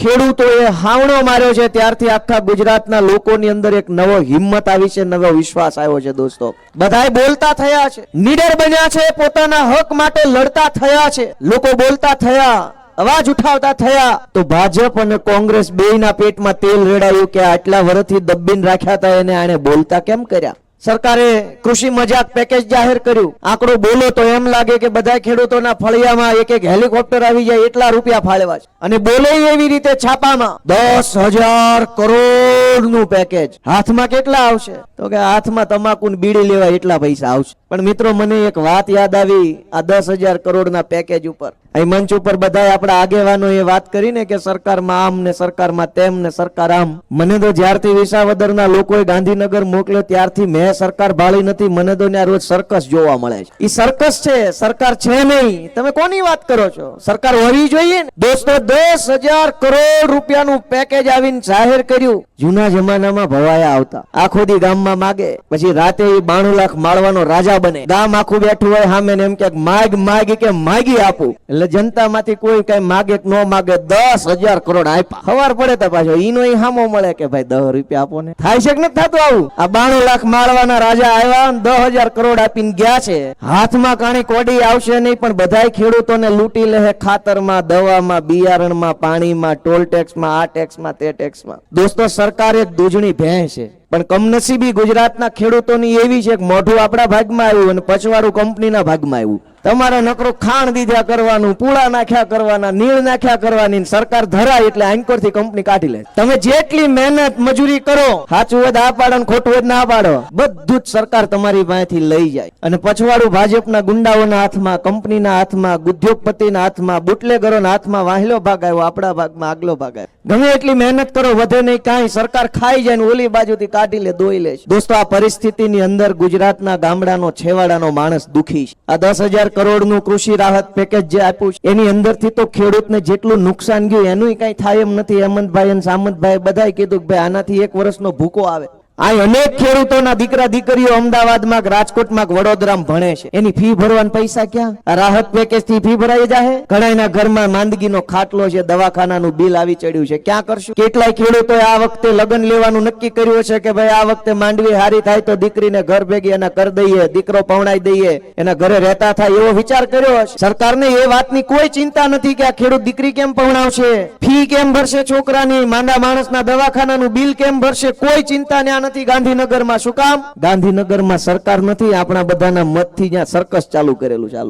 ખેડૂતોએ હાવણો માર્યો છે. ત્યારથી આખા ગુજરાતના લોકોની અંદર એક નવો હિંમત આવી છે, નવો વિશ્વાસ આવ્યો છે દોસ્તો. બધાય બોલતા થયા છે. નીડર બન્યા છે, પોતાના હક માટે લડતા થયા છે. લોકો બોલતા થયા, અવાજ ઉઠાવતા થયા. તો ભાજપ અને કોંગ્રેસ બેયના પેટમાં તેલ રેડાયું કે આટલા વર્ષથી દબ્બીને રાખ્યા હતા એને આને બોલતા કેમ કર્યા? સરકારે કૃષિ મજાક પેકેજ જાહેર કર્યું. આંકડો બોલો તો એમ લાગે કે બધા ખેડૂતોના ફળિયામાં એક એક હેલિકોપ્ટર આવી જાય, એટલા રૂપિયા ફાળવા છે. અને બોલે એવી રીતે છાપામાં, દસ હજાર કરોડનું પેકેજ હાથમાં કેટલા આવશે? તો કે હાથમાં તમાકુ બીડી લેવા એટલા પૈસા આવશે. પણ મિત્રો, મને એક વાત યાદ આવી, આ દસ હજાર કરોડના પેકેજ ઉપર. અહીં મંચ ઉપર બધા આપણા આગેવાનો એ વાત કરીને કે સરકારમાં આમ ને સરકારમાં તેમ ને સરકાર આમ. મને તો જ્યારથી વિસાવદરના લોકોએ ગાંધીનગર મોકલ્યો ત્યારથી મેં સરકાર ભાળી નથી, મને તો ત્યાં રોજ સરકસ જોવા મળે છે. એ સરકસ છે, સરકાર છે નહીં. તમે કોની વાત કરો છો? સરકાર હોવી જોઈએ ને? દોસ્તો, દસ હજાર કરોડ રૂપિયાનું પેકેજ આવીને જાહેર કર્યું. જૂના જમાનામાં ભવાયા આવતા. આખો દી ગામમાં માગે. પછી રાતે એ બાણું લાખ માળવાનો રાજા બને. ગામ આખું બેઠું હોય સામે મેં એમ કે માગ માગ કે માગી આપું. એટલે જનતામાંથી કોઈ કઈ માગે ન માગે દસ હજાર કરોડ આપ્યા. ખબર પડે તો પાછો ઈનો ઈ હામો મળે કે ભાઈ દસ રૂપિયા આપો ને. થાય છે કે નથી થતું આવું? આ બાણું લાખ મારવાના રાજા આવ્યા દસ હજાર કરોડ આપીને ગયા છે. હાથમાં કાણી કોડી આવશે નહીં, પણ બધાય ખેડૂતોને લૂંટી લે છે ખાતરમાં, દવામાં, બિયારણમાં, પાણીમાં, ટોલ ટેક્સમાં, આ ટેક્સમાં, તે ટેક્સમાં. દોસ્તો, સરકાર એક દૂજણી ભેંસ છે. પણ કમનસીબી ગુજરાતના ખેડૂતોની એવી છે કે મોઢું આપણા ભાગમાં આવ્યું અને પછવાડું કંપનીના ભાગમાં આવ્યું. તમારે નકરો ખાણ દીધા કરવાનું, પૂળા નાખ્યા કરવાના, નીળ નાખ્યા કરવાની, સરકાર ધરાય એટલે આંકોર કંપની કાઢી લે. તમે જેટલી મહેનત મજૂરી કરો, સાચું હોય આ પાડો ખોટું હોય ના પાડો, બધું જ સરકાર તમારી પાસેથી લઈ જાય. અને પછવાડું ભાજપના ગુંડાઓના હાથમાં, કંપનીના હાથમાં, ઉદ્યોગપતિના હાથમાં, બુટલેગરોના હાથમાં વાહેલો ભાગ આવ્યો, આપણા ભાગમાં આગલો ભાગ આવ્યો. ગમે એટલી મહેનત કરો, વધે નહીં, કાંઈ સરકાર ખાઈ જાય ને ઓલી બાજુથી કાઢી લે દોઈ લે. દોસ્તો, આ પરિસ્થિતિની અંદર ગુજરાતના ગામડાનો, છેવાડાનો માણસ દુખી છે. આ દસ હજાર કરોડનું કૃષિ રાહત પેકેજ જે આપ્યું છે, એની અંદરથી તો ખેડૂતને જેટલું નુકસાન ગયું એનું કઈ થાય એમ નથી. હેમંતભાઈ અને સામંતભાઈ બધાએ કીધું કે ભાઈ, આનાથી એક વર્ષનો ભૂકો આવે. આ અનેક ખેડૂતોના દીકરા દીકરીઓ અમદાવાદમાં, રાજકોટમાં વડોદરામાં ભણે છે. એની ફી ભરવાના પૈસા ક્યાં? રાહત પેકેજથી ફી ભરાઈ જાય ઘણાના ઘરમાં માંદગીનો ખાટલો છે, દવાખાનાનું બિલ આવી ચડ્યું છે. ક્યાં કરશું? કેટલાય ખેડૂતોએ આ વખતે લગ્ન લેવાનું નક્કી કર્યું છે કે ભાઈ આ વખતે માંડવી હારી થાય તો દીકરીને ઘર ભેગી એના કરી દઈએ, દીકરો પવણાઈ દઈએ, એના ઘરે રહેતા થાય એવો વિચાર કર્યો સરકારને એ વાતની કોઈ ચિંતા નથી કે આ ખેડૂત દીકરી કેમ પવણાવશે ફી કેમ ભરશે છોકરાની? માંદા માણસના દવાખાનાનું બિલ કેમ ભરશે? કોઈ ચિંતા ત્યાં નથી ગાંધીનગરમાં શું કામ? ગાંધીનગરમાં સરકાર નથી, આપણા બધાના મતથી જ્યાં સર્કસ ચાલુ કરેલું લોકો.